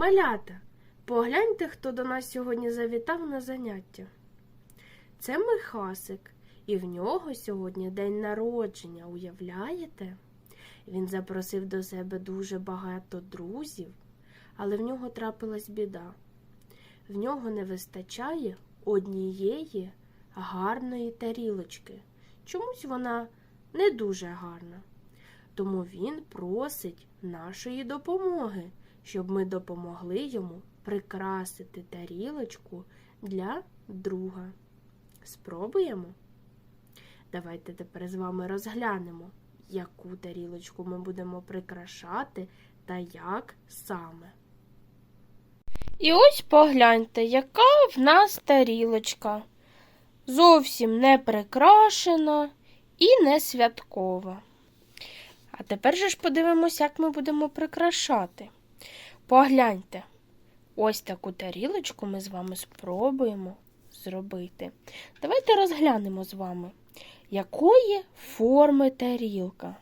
Малята, погляньте, хто до нас сьогодні завітав на заняття. Це Михасик, і в нього сьогодні день народження, уявляєте? Він запросив до себе дуже багато друзів, але в нього трапилась біда. В нього не вистачає однієї гарної тарілочки. Чомусь вона не дуже гарна. Тому він просить нашої допомоги, щоб ми допомогли йому прикрасити тарілочку для друга. Спробуємо? Давайте тепер з вами розглянемо, яку тарілочку ми будемо прикрашати та як саме. І ось погляньте, яка в нас тарілочка. Зовсім не прикрашена і не святкова. А тепер же ж подивимося, як ми будемо прикрашати. Погляньте, ось таку тарілочку ми з вами спробуємо зробити. Давайте розглянемо з вами, якої форми тарілка.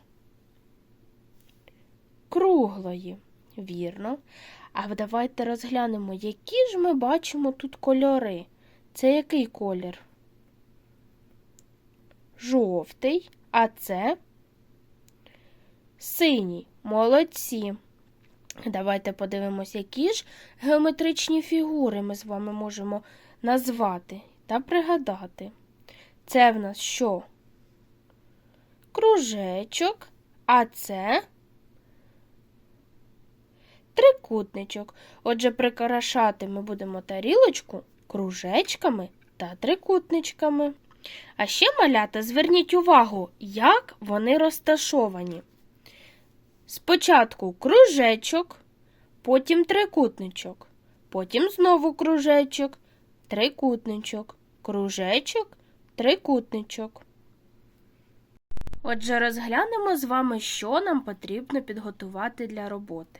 Круглої, вірно. А давайте розглянемо, які ж ми бачимо тут кольори. Це який колір? Жовтий, а це синій. Молодці. Давайте подивимось, які ж геометричні фігури ми з вами можемо назвати та пригадати. Це в нас що? Кружечок, а це трикутничок. Отже, прикрашати ми будемо тарілочку кружечками та трикутничками. А ще, малята, зверніть увагу, як вони розташовані. Спочатку кружечок, потім трикутничок, потім знову кружечок, трикутничок, кружечок, трикутничок. Отже, розглянемо з вами, що нам потрібно підготувати для роботи.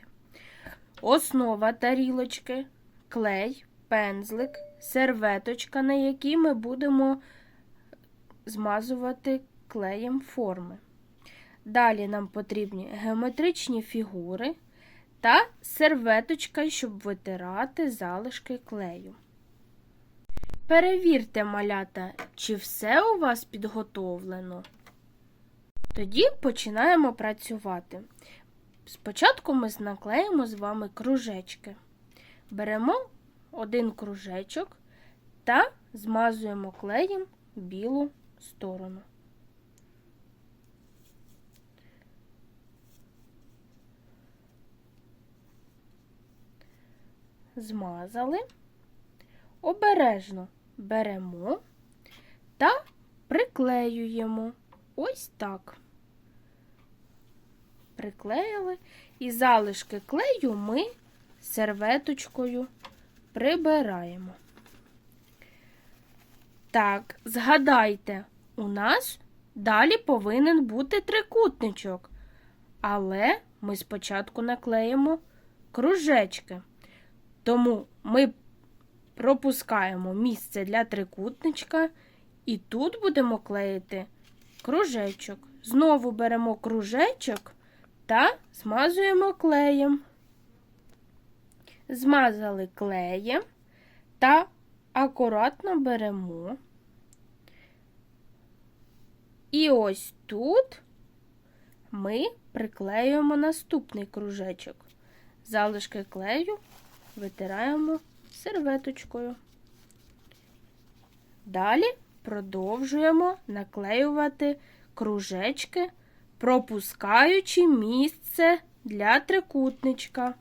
Основа тарілочки, клей, пензлик, серветочка, на якій ми будемо змазувати клеєм форми. Далі нам потрібні геометричні фігури та серветочка, щоб витирати залишки клею. Перевірте, малята, чи все у вас підготовлено. Тоді починаємо працювати. Спочатку ми наклеїмо з вами кружечки. Беремо один кружечок та змазуємо клеєм білу сторону. Змазали, обережно беремо та приклеюємо ось так. Приклеїли і залишки клею ми серветочкою прибираємо. Так, згадайте, у нас далі повинен бути трикутничок, але ми спочатку наклеїмо кружечки. Тому ми пропускаємо місце для трикутничка і тут будемо клеїти кружечок. Знову беремо кружечок та змазуємо клеєм. Змазали клеєм та акуратно беремо. І ось тут ми приклеюємо наступний кружечок. Залишки клею витираємо серветочкою. Далі продовжуємо наклеювати кружечки, пропускаючи місце для трикутничка.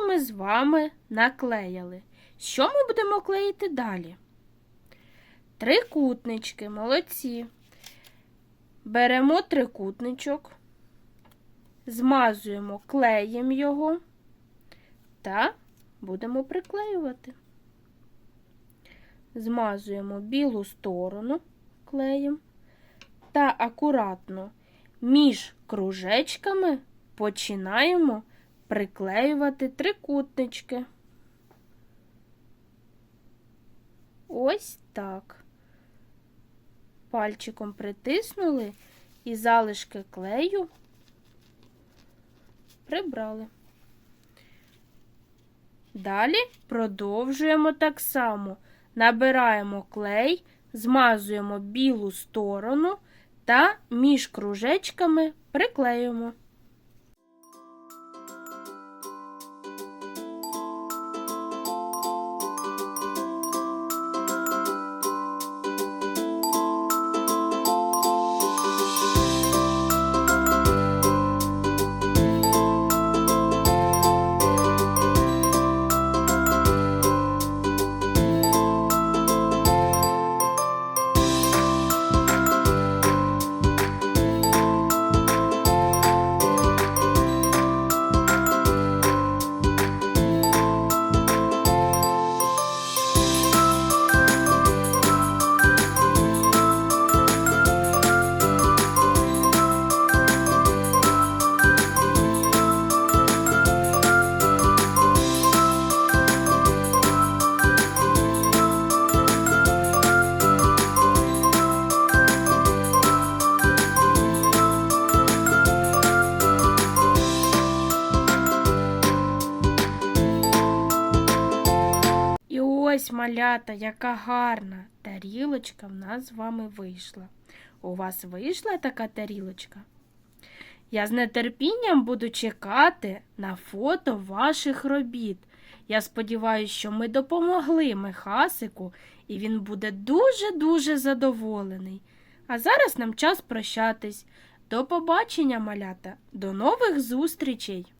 Ми з вами наклеїли. Що ми будемо клеїти далі? Трикутнички, молодці. Беремо трикутничок, змазуємо клеєм його та будемо приклеювати. Змазуємо білу сторону клеєм та акуратно між кружечками починаємо приклеювати трикутнички. Ось так. Пальчиком притиснули і залишки клею прибрали. Далі продовжуємо так само. Набираємо клей, змазуємо білу сторону та між кружечками приклеюємо. Ось малята, яка гарна тарілочка в нас з вами вийшла. У вас вийшла така тарілочка? Я з нетерпінням буду чекати на фото ваших робіт. Я сподіваюся, що ми допомогли Михасику, і він буде дуже-дуже задоволений. А зараз нам час прощатись. До побачення, малята, до нових зустрічей!